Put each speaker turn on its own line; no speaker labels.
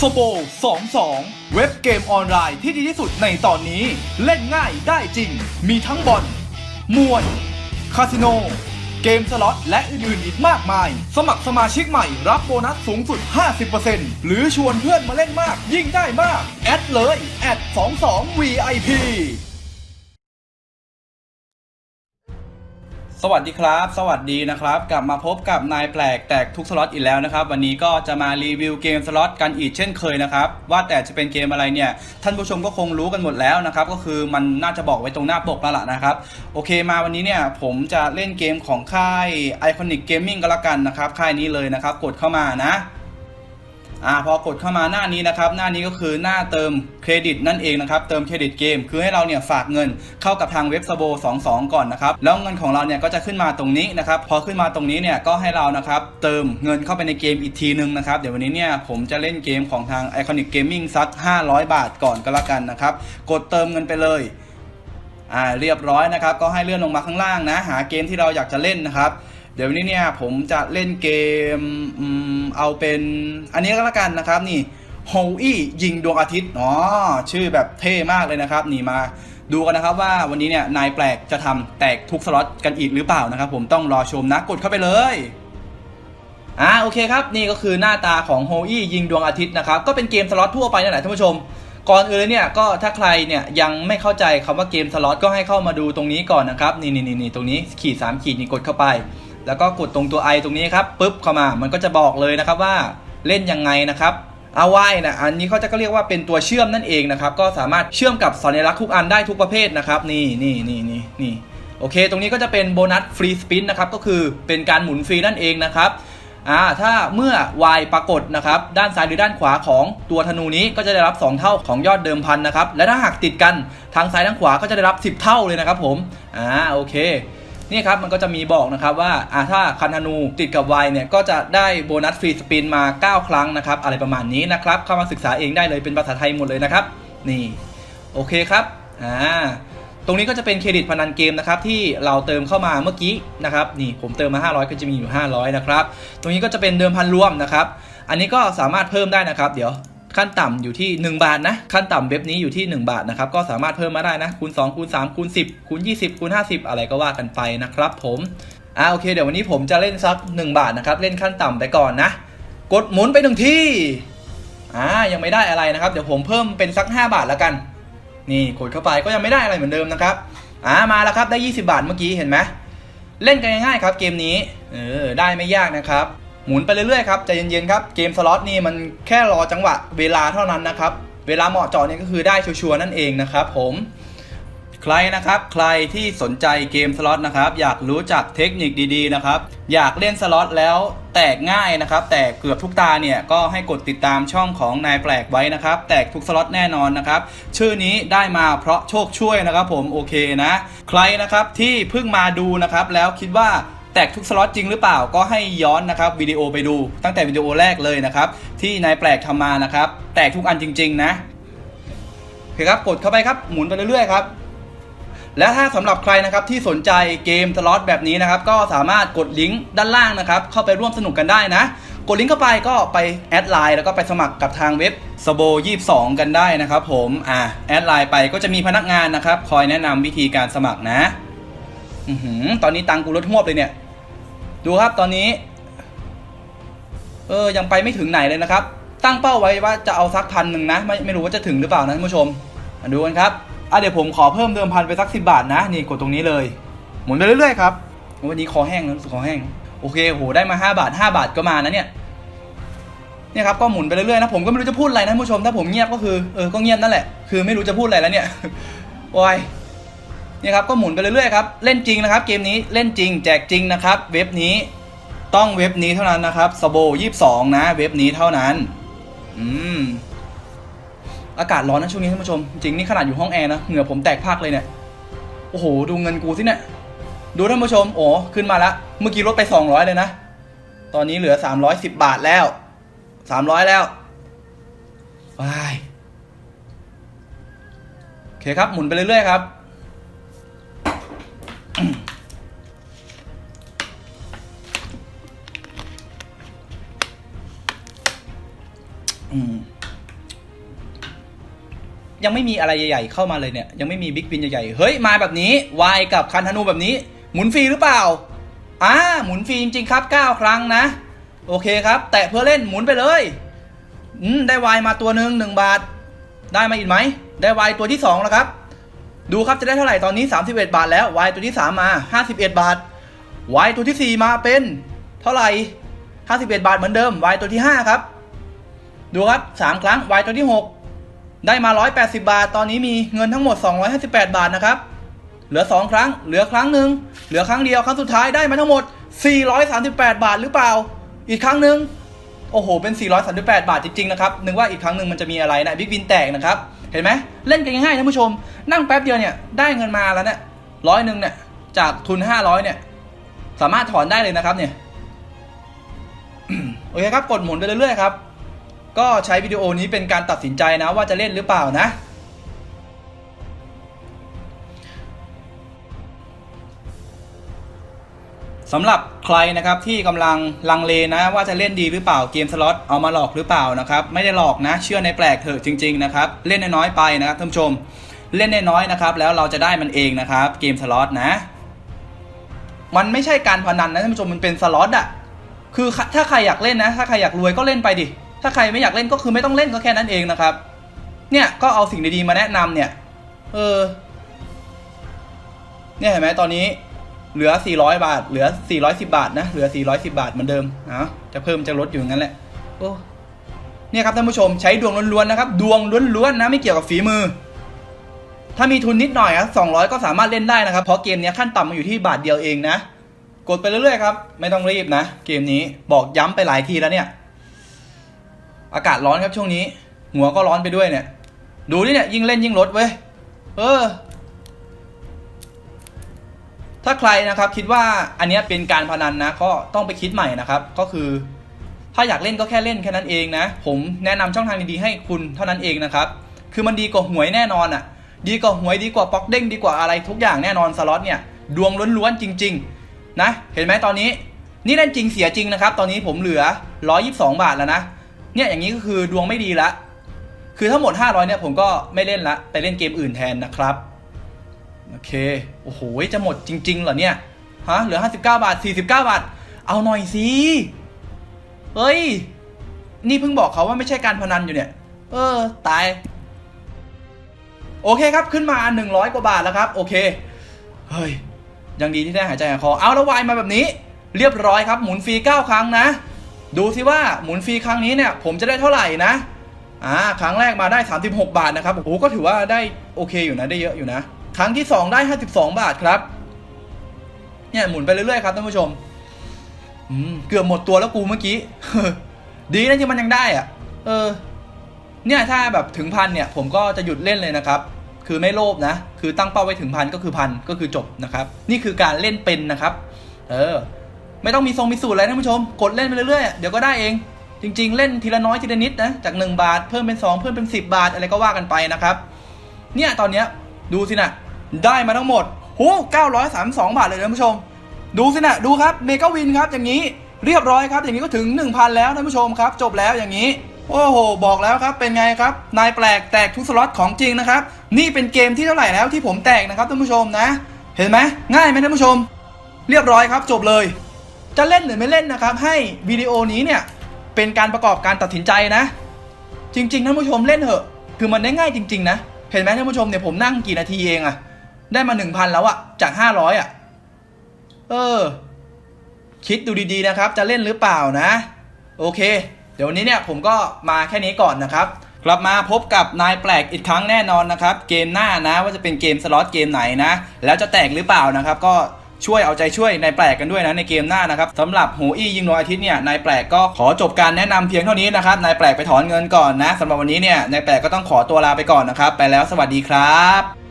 สโบ22 เว็บเกมออนไลน์ที่ดีที่สุดในตอนนี้ เล่นง่ายได้จริง มีทั้งบอลมวย คาสิโน เกมสล็อต และอื่นๆอีกมากมาย สมัครสมาชิกใหม่รับโบนัสสูงสุด 50%หรือชวนเพื่อนมาเล่นมากยิ่งได้มาก แอดเลย แอด22 VIP สวัสดีครับ สวัสดีนะครับ กลับมาพบกับนายแปลกแตกทุกสล็อตอีกแล้วนะครับ วันนี้ก็จะมารีวิวเกมสล็อตกันอีกเช่นเคยนะครับ ว่าแต่จะเป็นเกมอะไรเนี่ย ท่านผู้ชมก็คงรู้กันหมดแล้วนะครับ ก็คือมันน่าจะบอกไว้ตรงหน้าปกแล้วล่ะนะครับ โอเคมาวันนี้เนี่ยผมจะเล่นเกมของค่าย Iconic Gaming ก็แล้วกันนะครับ ค่ายนี้เลยนะครับ กดเข้ามานะ อ่าพอกดเข้ามาหน้านี้นะครับ หน้านี้ก็คือหน้าเติมเครดิตนั่นเองนะครับ เติมเครดิตเกม คือให้เราเนี่ยฝากเงินเข้ากับทางเว็บ s โบ22 ก่อนนะครับ แล้วเงินของเราเนี่ยก็จะขึ้นมาตรงนี้นะครับ พอขึ้นมาตรงนี้เนี่ยก็ให้เรานะครับ เติมเงินเข้าไปในเกมอีกทีนึงนะครับ เดี๋ยววันนี้เนี่ยผมจะเล่นเกมของทาง Iconic Gaming สัก 500 บาทก่อนก็แล้วกันนะครับ กดเติมเงินไปเลยอ่าเรียบร้อยนะครับก็ให้เลื่อนลงมาข้างล่างนะ หาเกมที่เราอยากจะเล่นนะครับ เดี๋ยววันนี้เนี่ยผมจะเล่นเกมเอาเป็นอันนี้ก็แล้วกันนะครับนี่โฮอี้ยิงดวงอาทิตย์อ๋อชื่อแบบเท่มากเลยนะครับ นี่มาดูกันนะครับว่าวันนี้เนี่ยนายแปลกจะทำแตกทุกสล็อตกันอีกหรือเปล่านะครับ ผมต้องรอชมนะกดเข้าไปเลยอ่าโอเคครับนี่ก็คือหน้าตาของโฮอี้ยิงดวงอาทิตย์นะครับก็เป็นเกมสล็อตทั่วไปนั่นแหละท่านผู้ชมก่อนอื่นเลยเนี่ยก็ถ้าใครเนี่ยยังไม่เข้าใจคำว่าเกมสล็อตก็ให้เข้ามาดูตรงนี้ก่อนนะครับนี่นี่นี่ตรงนี้ขีด3ขีดนี่กดเข้าไป แล้วก็กดตรงตัว i ตรงนี้ครับปุ๊บเข้ามามันก็จะบอกเลยนะครับว่าเล่นยังไงนะครับเอาไว้นะอันนี้เขาจะก็เรียกว่าเป็นตัวเชื่อมนั่นเองนะครับ ก็สามารถเชื่อมกับสัญลักษณ์ทุกอันได้ทุกประเภทนะครับ นี่นี่นี่นี่นี่โอเค ตรงนี้ก็จะเป็นโบนัสฟรีสปินนะครับ ก็คือเป็นการหมุนฟรีนั่นเองนะครับอ่าถ้าเมื่อ y ปรากฏนะครับ ด้านซ้ายหรือด้านขวาของตัวธนูนี้ก็จะได้รับ 2 เท่าของยอดเดิมพันนะครับ และถ้าหากติดกันทางซ้ายทางขวาก็จะได้รับ 10 เท่าเลยนะครับผม อ่า โอเค นี่ครับมันก็จะมีบอกนะครับว่าอ่าถ้าคันธนูติดกับ y เนี่ยก็จะได้โบนัสฟรีสปินมา 9 ครั้งนะครับอะไรประมาณนี้นะครับเข้ามาศึกษาเองได้เลยเป็นภาษาไทยหมดเลยนะครับนี่โอเคครับอ่าตรงนี้ก็จะเป็นเครดิตพนันเกมนะครับที่เราเติมเข้ามาเมื่อกี้นะครับนี่ผมเติมมา 500 ก็จะมีอยู่ 500 นะครับ ตรงนี้ก็จะเป็นเดิมพันรวมนะครับ อันนี้ก็สามารถเพิ่มได้นะครับ เดี๋ยว ขั้นต่ำอยู่ที่ 1 บาทนะ ขั้นต่ำเว็บนี้อยู่ที่ 1 บาทนะครับ ก็สามารถเพิ่มมาได้นะคูณ2คูณ3คูณ10คูณ20คูณ50 อะไรก็ว่ากันไปนะครับผมอ่าโอเค เดี๋ยววันนี้ผมจะเล่นสัก 1 บาทนะครับ เล่นขั้นต่ำไปก่อนนะ กดหมุนไปหนึ่งที่อ่ายังไม่ได้อะไรนะครับ เดี๋ยวผมเพิ่มเป็นสัก 5 บาทแล้วกัน นี่กดเข้าไปก็ยังไม่ได้อะไรเหมือนเดิมนะครับอ่ามาแล้วครับได้ 20 บาทเมื่อกี้เห็นไหมเล่นกันง่ายๆครับเกมนี้เออได้ไม่ยากนะครับ หมุนไปเรื่อยๆครับใจเย็นๆครับเกมสล็อตนี่มันแค่รอจังหวะเวลาเท่านั้นนะครับ เวลาเหมาะเจาะเนี่ยก็คือได้ชัวร์ๆนั่นเองนะครับผมใครนะครับใครที่สนใจเกมสล็อตนะครับอยากรู้จักเทคนิคดีๆนะครับอยากเล่นสล็อตแล้วแตกง่ายนะครับแตกเกือบทุกตาเนี่ยก็ให้กดติดตามช่องของนายแปลกไว้นะครับแตกทุกสล็อตแน่นอนนะครับชื่อนี้ได้มาเพราะโชคช่วยนะครับผมโอเคนะใครนะครับที่เพิ่งมาดูนะครับแล้วคิดว่า แตกทุกสล็อตจริงหรือเปล่าก็ให้ย้อนนะครับวิดีโอไปดูตั้งแต่วิดีโอแรกเลยนะครับ ที่นายแปลกทำมานะครับ แตกทุกอันจริง ๆ นะโอเคครับกดเข้าไปครับหมุนไปเรื่อยๆครับและถ้าสำหรับใครนะครับที่สนใจเกมสล็อตแบบนี้นะครับก็สามารถกดลิงก์ด้านล่างนะครับเข้าไปร่วมสนุกกันได้นะ กดลิงก์เข้าไปก็ไปแอดไลน์แล้วก็ไปสมัครกับทางเว็บสโบ22 กันได้นะครับผมอ่าแอดไลน์ไปก็จะมีพนักงานนะครับ คอยแนะนำวิธีการสมัครนะ อือหือตอนนี้ตังกูลดหวบเลยเนี่ย ดูครับตอนนี้ เออยังไปไม่ถึงไหนเลยนะครับ ตั้งเป้าไว้ว่าจะเอาสักพันหนึ่งนะ ไม่ไม่รู้ว่าจะถึงหรือเปล่านะท่านผู้ชมมาดูกันครับอะเดี๋ยวผมขอเพิ่มเดิมพันไปสักสิบาทนะ นี่กดตรงนี้เลย หมุนไปเรื่อยๆครับวันนี้คอแห้งนะรู้สึกคอแห้งโอเคโหได้มา5บาท 5 บาทก็มานะเนี่ยเนี่ยครับก็หมุนไปเรื่อยๆนะผมก็ไม่รู้จะพูดอะไรนะท่านผู้ชม ถ้าผมเงียบก็คือเออก็เงียบนั่นแหละคือไม่รู้จะพูดอะไรแล้วเนี่ยโอ้ย นี่ครับก็หมุนไปเรื่อยๆครับเล่นจริงนะครับ เกมนี้เล่นจริง แจกจริงนะครับ เว็บนี้ต้องเว็บนี้เท่านั้นนะครับสโบ22นะ เว็บนี้เท่านั้น อืมอากาศร้อนนะช่วงนี้ท่านผู้ชม จริงนี่ขนาดอยู่ห้องแอร์นะเหงื่อผมแตกพากเลยเนี่ยโอ้โห ดูเงินกูสิเนี่ยดูท่านผู้ชมโอ้ขึ้นมาละเมื่อกี้ลดไป 200 เลยนะ ตอนนี้เหลือ 310 บาทแล้ว 300 แล้วว้ายโอเคครับ หมุนไปเรื่อยๆครับ ยังไม่มีอะไรใหญ่ๆเข้ามาเลยเนี่ย ยังไม่มีบิ๊กวินใหญ่ๆ เฮ้ย มาแบบนี้วายกับคันธนูแบบนี้ หมุนฟรีหรือเปล่าอ่าหมุนฟรีจริงครับ 9 ครั้งนะ โอเคครับ แตะเพื่อเล่นหมุนไปเลยอืมได้วายมาตัวหนึ่งหนึ่งบาท ได้มาอีกไหม ได้วายตัวที่2แล้วครับ ดูครับจะได้เท่าไหร่ตอนนี้ 31 บาทแล้ววายตัวที่ 3 มา 51 บาทวายตัวที่ 4 มาเป็น เท่าไหร่ 51 บาทเหมือนเดิมวายตัวที่ 5 ครับ ดูครับ 3 ครั้งวายตัวที่ 6 ได้มา 180 บาท ตอนนี้มีเงินทั้งหมด 258 บาทนะครับ เหลือ 2 ครั้ง เหลือครั้งหนึ่งเหลือครั้งเดียวครั้งสุดท้ายได้มาทั้งหมด 438 บาทหรือเปล่า อีกครั้งหนึ่งโอ้โห เป็น 438 บาทจริงๆ นะครับ นึกว่าอีกครั้งหนึ่งมันจะมีอะไรนะบิ๊กวินแตกนะครับ เห็นไหม เล่นกันง่ายๆท่านผู้ชม นั่งแป๊บเดียวเนี่ย ได้เงินมาแล้วเนี่ยร้อยหนึ่งเนี่ย จากทุน 500 เนี่ย สามารถถอนได้เลยนะครับเนี่ย โอเคครับ กดหมุนไปเรื่อยๆครับ ก็ใช้วิดีโอนี้เป็นการตัดสินใจนะว่าจะเล่นหรือเปล่านะ สำหรับใครนะครับที่กำลังลังเลนะว่าจะเล่นดีหรือเปล่าเกมสล็อตเอามาหลอกหรือเปล่านะครับ ไม่ได้หลอกนะ เชื่อในแปลกเถอะจริง ๆ นะครับ เล่นน้อยๆไปนะครับท่านผู้ชม เล่นน้อยๆนะครับ แล้วเราจะได้มันเองนะครับ เกมสล็อตนะ มันไม่ใช่การพนันนะท่านผู้ชมมันเป็นสล็อตอะคือถ้าใครอยากเล่นนะ ถ้าใครอยากรวยก็เล่นไปดิ ถ้าใครไม่อยากเล่นก็คือไม่ต้องเล่นก็แค่นั้นเองนะครับ เนี่ยก็เอาสิ่งดีๆมาแนะนำเนี่ย เออ เนี่ยเห็นไหมตอนนี้ เหลือ 400 บาท เหลือ 410 บาทนะ เหลือ 410 บาทเหมือนเดิมนะจะเพิ่มจะลดอยู่งั้นแหละ โอ้เนี่ยครับท่านผู้ชมใช้ดวงล้วนๆนะครับ ดวงล้วนๆนะไม่เกี่ยวกับฝีมือ ถ้ามีทุนนิดหน่อยครับ200 ก็สามารถเล่นได้นะครับ เพราะเกมนี้ขั้นต่ำมาอยู่ที่บาทเดียวเองนะ กดไปเรื่อยๆครับ ไม่ต้องรีบนะ เกมนี้บอกย้ำไปหลายทีแล้วเนี่ย อากาศร้อนครับช่วงนี้ หัวก็ร้อนไปด้วยเนี่ย ดูนี่เนี่ยยิ่งเล่นยิ่งลดเว้ย เออ ถ้าใครนะครับคิดว่าอันนี้เป็นการพนันนะก็ต้องไปคิดใหม่นะครับ ก็คือ ถ้าอยากเล่นก็แค่เล่นแค่นั้นเองนะ ผมแนะนำช่องทางดีๆให้คุณเท่านั้นเองนะครับ คือมันดีกว่าหวยแน่นอนอะ่ะ ดีกว่าหวยดีกว่าป๊อกเด้งดีกว่าอะไรทุกอย่างแน่นอนสล็อตเนี่ยดวงล้วนๆจริง ๆ นะ เห็นไหมตอนนี้ นี่เล่นจริงเสียจริงนะครับ ตอนนี้ผมเหลือ 122 บาทแล้วนะ เนี่ยอย่างนี้ก็คือดวงไม่ดีละ คือทั้งหมด 500เนี่ยผมก็ไม่เล่นละ ไปเล่นเกมอื่นแทนนะครับ โอเค โอ้โห จะหมดจริง ๆ เหรอเนี่ย ฮะ เหลือ 59 บาท 49 บาท เอาหน่อยสิเฮ้ย นี่เพิ่งบอกเขาว่าไม่ใช่การพนันอยู่เนี่ย เออ ตาย โอเคครับ ขึ้นมา 100 กว่าบาทแล้วครับ โอเค เฮ้ย ยังดีที่ได้หายใจหายคอ เอาแล้ววายมาแบบนี้ เรียบร้อยครับ หมุนฟรี 9 ครั้งนะ ดูสิว่าหมุนฟรีครั้งนี้เนี่ยผมจะได้เท่าไหร่นะอ่าครั้งแรกมาได้ 36 บาทนะครับโอ้โหก็ถือว่าได้โอเคอยู่นะได้เยอะอยู่นะ ครั้งที่ 2 ได้ 52 บาทครับ เนี่ยหมุนไปเรื่อยๆครับท่านผู้ชมอืมเกือบหมดตัวแล้วกูเมื่อกี้ดีนะที่มันยังได้อะเออ เนี่ยถ้าแบบถึงพันเนี่ย ผมก็จะหยุดเล่นเลยนะครับ คือไม่โลภนะ คือตั้งเป้าไว้ถึงพันก็คือพันก็คือจบนะครับ นี่คือการเล่นเป็นนะครับ เออ ไม่ต้องมีทรงมีสูตรอะไรท่านผู้ชม กดเล่นไปเรื่อยๆ เดี๋ยวก็ได้เอง จริง ๆ เล่นทีละน้อยทีละนิดนะ จาก 1 บาทเพิ่มเป็น 2 เพิ่มเป็น 10 บาทอะไรก็ว่ากันไปนะครับ เนี่ยตอนเนี้ยดูสินะได้มาทั้งหมดโห932 บาทเลยท่านผู้ชม ดูสินะดูครับเมกาวินครับอย่างนี้เรียบร้อยครับ อย่างนี้ก็ถึง 1,000 แล้วท่านผู้ชมครับ จบแล้วอย่างนี้โอ้โห บอกแล้วครับ เป็นไงครับ นายแปลกแตกทุกสล็อตของจริงนะครับ นี่เป็นเกมที่เท่าไหร่แล้วที่ผมแตกนะครับท่านผู้ชมนะ เห็นไหมง่ายไหมท่านผู้ชม เรียบร้อยครับจบเลย จะเล่นหรือไม่เล่นนะครับ ให้วิดีโอนี้เนี่ยเป็นการประกอบการตัดสินใจนะ จริงๆท่านผู้ชมเล่นเถอะ คือมันได้ง่ายจริง ๆ นะ เห็นไหมท่านผู้ชมเนี่ยผมนั่งกี่นาทีเองอะได้มา 1,000 แล้วอะจาก 500อะเออ คิดดูดีๆนะครับ จะเล่นหรือเปล่านะ โอเค เดี๋ยววันนี้เนี่ยผมก็มาแค่นี้ก่อนนะครับกลับมาพบกับนายแปลกอีกครั้งแน่นอนนะครับ เกมหน้านะว่าจะเป็นเกมสล็อตเกมไหนนะ แล้วจะแตกหรือเปล่านะครับ ก็ ช่วยเอาใจช่วยนายแปลกกันด้วยนะในเกมหน้านะครับสำหรับหูอี้ยิงดวงอาทิตย์เนี่ยนายแปลกก็ขอจบการแนะนำเพียงเท่านี้นะครับนายแปลกไปถอนเงินก่อนนะสำหรับวันนี้เนี่ยนายแปลกก็ต้องขอตัวลาไปก่อนนะครับไปแล้วสวัสดีครับ